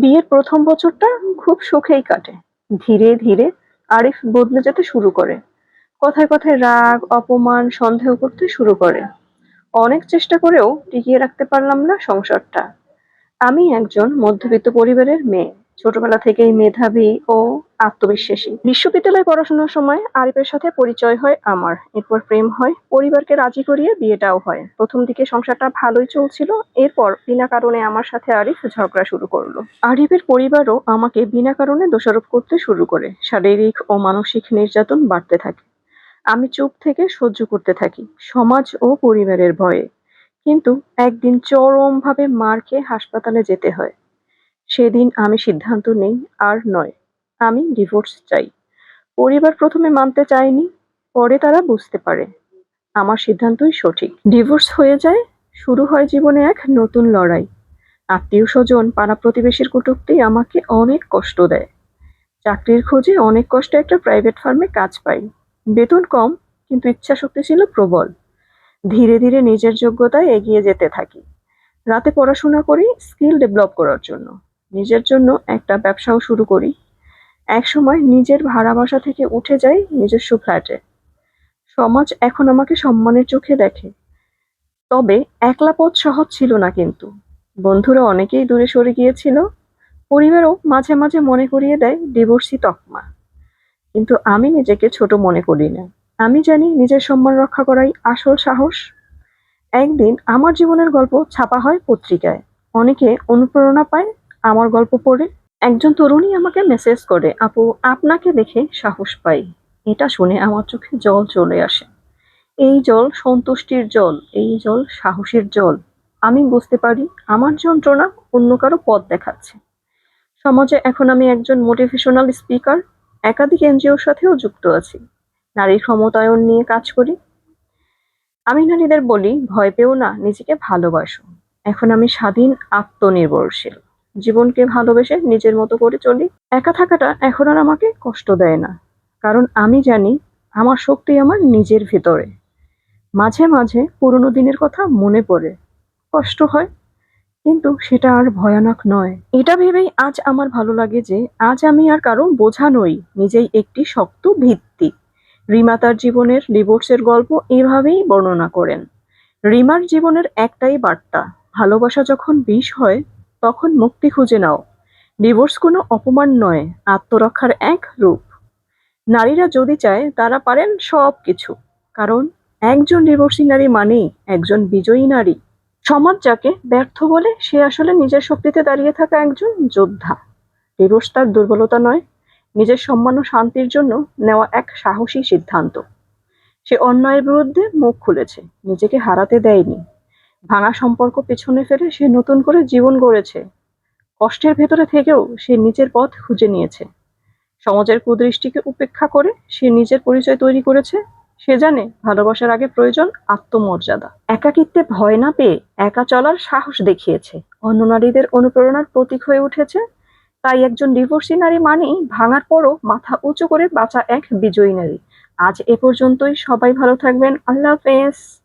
বিয়ের প্রথম বছরটা খুব সুখেই কাটে। ধীরে ধীরে আরিফ বদলে যেতে শুরু করে। কথায় কথায় রাগ, অপমান, সন্দেহ করতে শুরু করে। অনেক চেষ্টা করেও টিকিয়ে রাখতে পারলাম না সংসারটা। আমি একজন মধ্যবিত্ত পরিবারের মেয়ে। ছোটবেলা থেকেই মেধাবী ও আত্মবিশ্বাসী। বিশ্ববিদ্যালয়ে পড়াশোনার সময় আরিফের সাথে পরিচয় হয় আমার। এরপর প্রেম হয়, পরিবারকে রাজি করিয়ে বিয়েটাও হয়। প্রথম দিকে সংসারটা ভালোই চলছিল, এরপর বিনা কারণে আমার সাথে আরিফ ঝগড়া শুরু করল। আরিফের পরিবারও আমাকে বিনা কারণে দোষারোপ করতে শুরু করে। শারীরিক ও মানসিক নির্যাতন বাড়তে থাকে। আমি চুপ থেকে সহ্য করতে থাকি, সমাজ ও পরিবারের ভয়ে। কিন্তু একদিন চরমভাবে মার খেয়ে হাসপাতালে যেতে হয়। সেদিন আমি সিদ্ধান্ত নেই, আর নয়, আমি ডিভোর্স চাই। পরিবার প্রথমে মানতে চায়নি, পরে তারা বুঝতে পারে। আমার সিদ্ধান্তই সঠিক। ডিভোর্স হয়ে যায়, শুরু হয় জীবনে এক নতুন লড়াই। আত্মীয় স্বজন, পাড়া প্রতিবেশীর কটূক্তি আমাকে অনেক কষ্ট দেয়। চাকরির খোঁজে অনেক কষ্টে একটা প্রাইভেট ফার্মে কাজ পাই। বেতন কম, কিন্তু ইচ্ছা শক্তি ছিল প্রবল। ধীরে ধীরে নিজের যোগ্যতায় এগিয়ে যেতে থাকি। রাতে পড়াশোনা করি স্কিল ডেভেলপ করার জন্য। নিজের জন্য একটা ব্যবসাও শুরু করি। একসময় নিজের ভাড়া বাসা থেকে উঠে যাই নিজস্ব ফ্ল্যাটে সমাজ এখন আমাকে সম্মানের চোখে দেখে। তবে একলা পথ সহজ ছিল না কিন্তু। বন্ধুরা অনেকেই দূরে সরে গিয়েছিল। পরিবারও মাঝে মাঝে মনে করিয়ে দেয় ডিভোর্সি তকমা। কিন্তু আমি নিজেকে ছোট মনে করি না। আমি জানি নিজের সম্মান রক্ষা করাই আসল সাহস। একদিন আমার জীবনের গল্প ছাপা হয় পত্রিকায়। অনেকে অনুপ্রেরণা পায় আমার গল্প পড়ে একজন তরুণী আমাকে মেসেজ করে, আপু, আপনাকে দেখে সাহস পাই। এটা শুনে আমার চোখে জল চলে আসে। এই জল সন্তুষ্টির জল, এই জল সাহসের জল। আমি বুঝতে পারি আমার যন্ত্রণা অন্য কারও পথ দেখাচ্ছে। সমাজে এখন আমি একজন মোটিভেশনাল স্পিকার একাধিক এনজিওর সাথেও যুক্ত আছি। নারীর ক্ষমতায়ন নিয়ে কাজ করি। আমি নারীদের বলি, ভয় পেও না, নিজেকে ভালোবাসো। এখন আমি স্বাধীন, আত্মনির্ভরশীল। জীবনকে ভালোবেসে নিজের মতো করে চলি। একা থাকাটা এখন আর আমাকে কষ্ট দেয় না। কারণ আমি জানি আমার শক্তি আমার নিজের ভিতরে। মাঝে মাঝে পুরনো দিনের কথা মনে পড়ে। কষ্ট হয়, কিন্তু সেটা আর ভয়ানক নয়। এটা ভেবেই আজ আমার ভালো লাগে যে আজ আমি আর কারও বোঝা নই, নিজেই একটি শক্ত ভিত্তি। রিমা তার জীবনের ডিভোর্সের গল্প এভাবেই বর্ণনা করেন। রিমার জীবনের একটাই বার্তা, ভালোবাসা যখন বিষ হয় তখন মুক্তি খুঁজে নাও। ডিভোর্স কোনো অপমান নয়, আত্মরক্ষার এক রূপ। নারীরা যদি চায়, তারা পারেন সব কিছু কারণ, একজন ডিভোর্সি নারী মানেই একজন বিজয়ী নারী। সমাজ যাকে ব্যর্থ বলে, সে আসলে নিজের শক্তিতে দাঁড়িয়ে থাকা একজন যোদ্ধা। ডিভোর্স তার দুর্বলতা নয়, নিজের সম্মান ও শান্তির জন্য নেওয়া এক সাহসী সিদ্ধান্ত। সে অন্যায়ের বিরুদ্ধে মুখ খুলেছে, নিজেকে হারাতে দেয়নি। ভাঙা সম্পর্ক পেছনে ফেলে সে নতুন করে জীবন গড়েছে। কষ্টের ভেতরে থেকেও সে নিজের পথ খুঁজে নিয়েছে। সমাজের কুদৃষ্টিকে উপেক্ষা করে সে নিজের পরিচয় তৈরি করেছে। সে জানে ভালোবাসার আগে প্রয়োজন আত্মমর্যাদা। একাকিত্বে ভয় না পেয়ে একা চলার সাহস দেখিয়েছে। অন্য নারীদের অনুপ্রেরণার প্রতীক হয়ে উঠেছে। তাই একজন ডিভোর্সি নারী মানেই ভাঙার পরও মাথা উঁচু করে বাঁচা এক বিজয়ী নারী। আজ এ পর্যন্তই। সবাই ভালো থাকবেন। আল্লাহ হাফেজ।